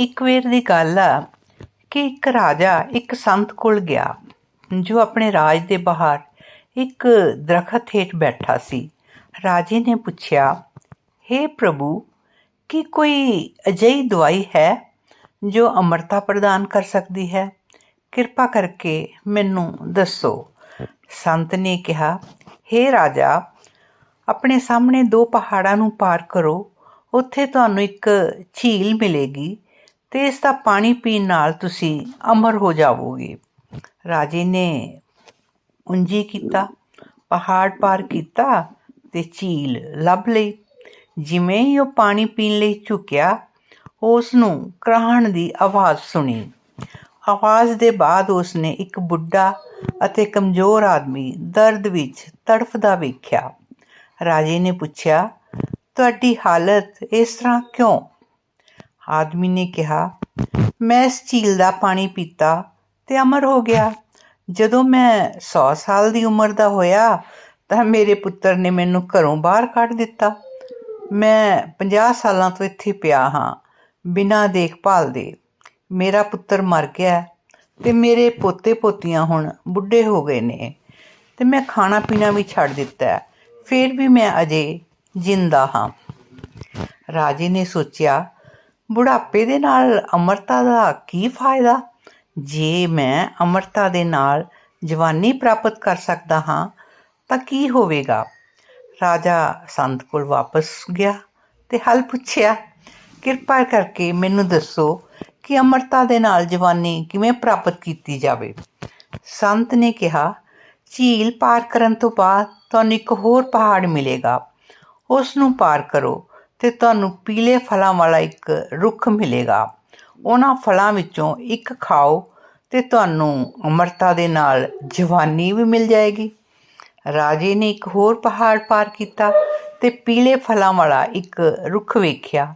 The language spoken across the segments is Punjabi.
ਇੱਕ ਵੇਰ ਦੀ ਗੱਲ ਆ ਕਿ ਇੱਕ ਰਾਜਾ ਇੱਕ ਸੰਤ ਕੋਲ ਗਿਆ, ਜੋ ਆਪਣੇ ਰਾਜ ਦੇ ਬਾਹਰ ਇੱਕ ਦਰਖਤ ਹੇਠ ਬੈਠਾ ਸੀ। ਰਾਜੇ ਨੇ ਪੁੱਛਿਆ हे ਪ੍ਰਭੂ, ਕੀ ਕੋਈ ਅਜਿਹੀ ਦਵਾਈ ਹੈ ਜੋ ਅਮਰਤਾ ਪ੍ਰਦਾਨ ਕਰ ਸਕਦੀ ਹੈ? ਕਿਰਪਾ ਕਰਕੇ ਮੈਨੂੰ ਦੱਸੋ। ਸੰਤ ਨੇ ਕਿਹਾ हे ਰਾਜਾ, ਆਪਣੇ ਸਾਹਮਣੇ ਦੋ ਪਹਾੜਾਂ ਨੂੰ ਪਾਰ ਕਰੋ। ਉੱਥੇ ਤੁਹਾਨੂੰ ਇੱਕ ਝੀਲ ਮਿਲੇਗੀ। ਤੇ ਇਸ ਦਾ ਪਾਣੀ ਪੀਣ ਨਾਲ ਤੁਸੀਂ ਅਮਰ ਹੋ ਜਾਵੋਗੇ। ਰਾਜੇ ਨੇ ਉਂਝੀ ਕੀਤਾ, ਪਹਾੜ ਪਾਰ ਕੀਤਾ ਤੇ ਝੀਲ ਲੱਭ ਲਈ। ਜਿਵੇਂ ਹੀ ਉਹ ਪਾਣੀ ਪੀਣ ਲਈ ਝੁਕਿਆ ਉਸ ਨੂੰ ਕਰਾਹਣ ਦੀ ਆਵਾਜ਼ ਸੁਣੀ। ਆਵਾਜ਼ ਦੇ ਬਾਅਦ ਉਸ ਨੇ ਇੱਕ ਬੁੱਢਾ ਅਤੇ ਕਮਜ਼ੋਰ ਆਦਮੀ ਦਰਦ ਵਿੱਚ ਤੜਫਦਾ ਵੇਖਿਆ। ਰਾਜੇ ਨੇ ਪੁੱਛਿਆ, ਤੁਹਾਡੀ ਹਾਲਤ ਇਸ ਤਰ੍ਹਾਂ ਕਿਉਂ ਆਦਮੀ ਨੇ ਕਿਹਾ, ਮੈਂ ਇਸ ਝੀਲ ਦਾ ਪਾਣੀ ਪੀਤਾ ਅਤੇ ਅਮਰ ਹੋ ਗਿਆ। ਜਦੋਂ ਮੈਂ ਸੌ ਸਾਲ ਦੀ ਉਮਰ ਦਾ ਹੋਇਆ ਤਾਂ ਮੇਰੇ ਪੁੱਤਰ ਨੇ ਮੈਨੂੰ ਘਰੋਂ ਬਾਹਰ ਕੱਢ ਦਿੱਤਾ। ਮੈਂ 50 ਸਾਲਾਂ ਤੋਂ ਇੱਥੇ ਪਿਆ ਹਾਂ, ਬਿਨਾਂ ਦੇਖਭਾਲ ਦੇ। ਮੇਰਾ ਪੁੱਤਰ ਮਰ ਗਿਆ ਤੇ ਮੇਰੇ ਪੋਤੇ ਪੋਤੀਆਂ ਹੁਣ ਬੁੱਢੇ ਹੋ ਗਏ ਨੇ ਤੇ ਮੈਂ ਖਾਣਾ ਪੀਣਾ ਵੀ ਛੱਡ ਦਿੱਤਾ। ਫਿਰ ਵੀ ਮੈਂ ਅਜੇ ਜਿੰਦਾ ਹਾਂ। ਰਾਜੇ ਨੇ ਸੋਚਿਆ ਬੁਢਾਪੇ ਦੇ ਨਾਲ ਅਮਰਤਾ ਦਾ ਕੀ ਫਾਇਦਾ? ਜੇ ਮੈਂ ਅਮਰਤਾ ਦੇ ਨਾਲ ਜਵਾਨੀ ਪ੍ਰਾਪਤ ਕਰ ਸਕਦਾ ਹਾਂ, ਤਾਂ ਕੀ ਹੋਵੇਗਾ? ਰਾਜਾ ਸੰਤ ਕੋਲ ਵਾਪਸ ਗਿਆ ਤੇ ਹਲ ਪੁੱਛਿਆ, ਕਿਰਪਾ ਕਰਕੇ ਮੈਨੂੰ ਦੱਸੋ ਕਿ ਅਮਰਤਾ ਦੇ ਨਾਲ ਜਵਾਨੀ ਕਿਵੇਂ ਪ੍ਰਾਪਤ ਕੀਤੀ ਜਾਵੇ? ਸੰਤ ਨੇ ਕਿਹਾ, ਝੀਲ ਪਾਰ ਕਰਨ ਤੋਂ ਬਾਅਦ ਤੁਹਾਨੂੰ ਇੱਕ ਹੋਰ ਪਹਾੜ ਮਿਲੇਗਾ। ਉਸ ਨੂੰ ਪਾਰ ਕਰੋ ਤੇ ਤੁਹਾਨੂੰ ਪੀਲੇ ਫਲਾਂ ਵਾਲਾ ਇੱਕ ਰੁੱਖ ਮਿਲੇਗਾ। ਉਹਨਾਂ ਫਲਾਂ ਵਿੱਚੋਂ ਇੱਕ ਖਾਓ ਤੇ ਤੁਹਾਨੂੰ ਅਮਰਤਾ ਦੇ ਨਾਲ ਜਵਾਨੀ ਵੀ ਮਿਲ ਜਾਏਗੀ। ਰਾਜੇ ਨੇ ਇੱਕ ਹੋਰ ਪਹਾੜ ਪਾਰ ਕੀਤਾ ਤੇ ਪੀਲੇ ਫਲਾਂ ਵਾਲਾ ਇੱਕ ਰੁੱਖ ਵੇਖਿਆ।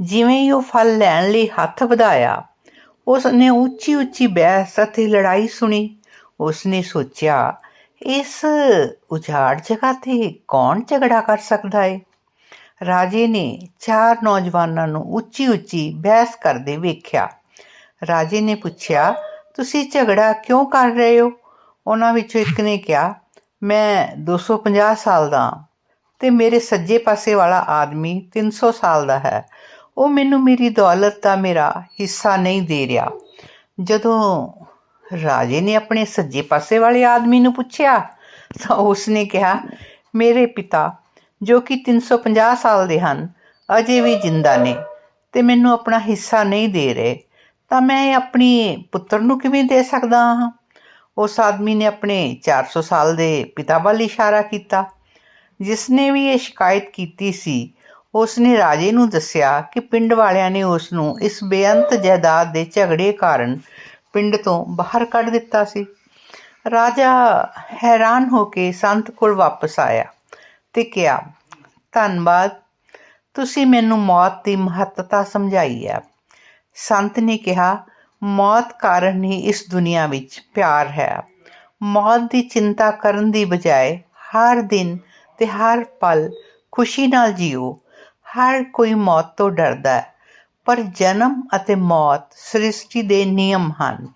ਜਿਵੇਂ ਹੀ ਉਹ ਫਲ ਲੈਣ ਲਈ ਹੱਥ ਵਧਾਇਆ ਉਸ ਨੇ ਉੱਚੀ ਉੱਚੀ ਬਹਿਸ ਅਤੇ ਲੜਾਈ ਸੁਣੀ। ਉਸ ਨੇ ਸੋਚਿਆ, ਇਸ ਉਜਾੜ ਜਗ੍ਹਾ ਤੇ ਕੌਣ ਝਗੜਾ ਕਰ ਸਕਦਾ ਹੈ ਰਾਜੇ ਨੇ ਚਾਰ ਨੌਜਵਾਨਾਂ ਨੂੰ ਉੱਚੀ ਉੱਚੀ ਬਹਿਸ ਕਰਦੇ ਵੇਖਿਆ। ਰਾਜੇ ਨੇ ਪੁੱਛਿਆ, ਤੁਸੀਂ ਝਗੜਾ ਕਿਉਂ ਕਰ ਰਹੇ ਹੋ? ਉਹਨਾਂ ਵਿੱਚੋਂ ਇੱਕ ਨੇ ਕਿਹਾ, ਮੈਂ 250 ਸਾਲ ਦਾ ਤੇ ਮੇਰੇ ਸੱਜੇ ਪਾਸੇ ਵਾਲਾ ਆਦਮੀ 300 ਸਾਲ ਦਾ ਹੈ। ਉਹ ਮੈਨੂੰ ਮੇਰੀ ਦੌਲਤ ਦਾ ਮੇਰਾ ਹਿੱਸਾ ਨਹੀਂ ਦੇ ਰਿਹਾ। ਜਦੋਂ ਰਾਜੇ ਨੇ ਆਪਣੇ ਸੱਜੇ ਪਾਸੇ ਵਾਲੇ ਆਦਮੀ ਨੂੰ ਪੁੱਛਿਆ, ਤਾਂ ਉਸ ਨੇ ਕਿਹਾ, ਮੇਰੇ ਪਿਤਾ ਜੋ ਕਿ 350 ਸਾਲ ਦੇ ਹਨ, ਅਜੇ ਵੀ ਜਿੰਦਾ ਨੇ ਤੇ ਮੈਨੂੰ ਆਪਣਾ ਹਿੱਸਾ ਨਹੀਂ ਦੇ ਰਹੇ। ਤਾਂ ਮੈਂ ਆਪਣੀ ਪੁੱਤਰ ਨੂੰ ਕਿਵੇਂ ਦੇ ਸਕਦਾ ਹਾਂ? ਉਸ ਆਦਮੀ ਨੇ ਆਪਣੇ 400 ਸਾਲ ਦੇ ਪਿਤਾ ਵੱਲ ਇਸ਼ਾਰਾ ਕੀਤਾ। ਜਿਸ ਨੇ ਵੀ ਇਹ ਸ਼ਿਕਾਇਤ ਕੀਤੀ ਸੀ, ਉਸ ਨੇ ਰਾਜੇ ਨੂੰ ਦੱਸਿਆ ਕਿ ਪਿੰਡ ਵਾਲਿਆਂ ਨੇ ਉਸ ਨੂੰ ਇਸ ਬੇਅੰਤ ਜਾਇਦਾਦ ਦੇ ਝਗੜੇ ਕਾਰਨ ਪਿੰਡ ਤੋਂ ਬਾਹਰ ਕੱਢ ਦਿੱਤਾ ਸੀ। ਰਾਜਾ ਹੈਰਾਨ ਹੋ ਕੇ ਸੰਤ ਕੋਲ ਵਾਪਸ ਆਇਆ। ਤੇ ਕਿਹਾ, ਧੰਨਵਾਦ, ਤੁਸੀਂ ਮੈਨੂੰ ਮੌਤ ਦੀ ਮਹੱਤਤਾ ਸਮਝਾਈ ਹੈ। ਸੰਤ ਨੇ ਕਿਹਾ, ਮੌਤ ਕਾਰਨ ਹੀ ਇਸ ਦੁਨੀਆ ਵਿੱਚ ਪਿਆਰ ਹੈ। ਮੌਤ ਦੀ ਚਿੰਤਾ ਕਰਨ ਦੀ ਬਜਾਏ ਹਰ ਦਿਨ ਤੇ ਹਰ ਪਲ ਖੁਸ਼ੀ ਨਾਲ ਜੀਓ। ਹਰ ਕੋਈ ਮੌਤ ਤੋਂ ਡਰਦਾ ਹੈ, ਪਰ ਜਨਮ ਅਤੇ ਮੌਤ ਸ੍ਰਿਸ਼ਟੀ ਦੇ ਨਿਯਮ ਹਨ।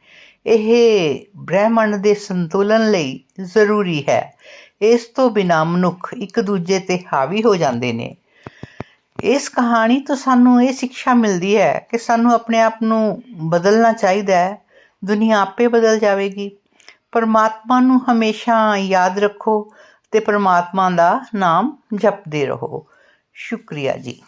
ਇਹ ਬ੍ਰਹਿਮੰਡ ਦੇ ਸੰਤੁਲਨ ਲਈ ਜ਼ਰੂਰੀ ਹੈ। ਇਸ ਤੋਂ ਬਿਨਾਂ ਮਨੁੱਖ ਇੱਕ ਦੂਜੇ ਤੇ ਹਾਵੀ ਹੋ ਜਾਂਦੇ ਨੇ। ਇਸ ਕਹਾਣੀ ਤੋਂ ਸਾਨੂੰ ਇਹ ਸਿੱਖਿਆ ਮਿਲਦੀ ਹੈ ਕਿ ਸਾਨੂੰ ਆਪਣੇ ਆਪ ਨੂੰ ਬਦਲਣਾ ਚਾਹੀਦਾ ਹੈ। ਦੁਨੀਆ ਆਪੇ ਬਦਲ ਜਾਵੇਗੀ। ਪਰਮਾਤਮਾ ਨੂੰ ਹਮੇਸ਼ਾ ਯਾਦ ਰੱਖੋ ਤੇ ਪਰਮਾਤਮਾ ਦਾ ਨਾਮ ਜਪਦੇ ਰਹੋ। ਸ਼ੁਕਰੀਆ ਜੀ।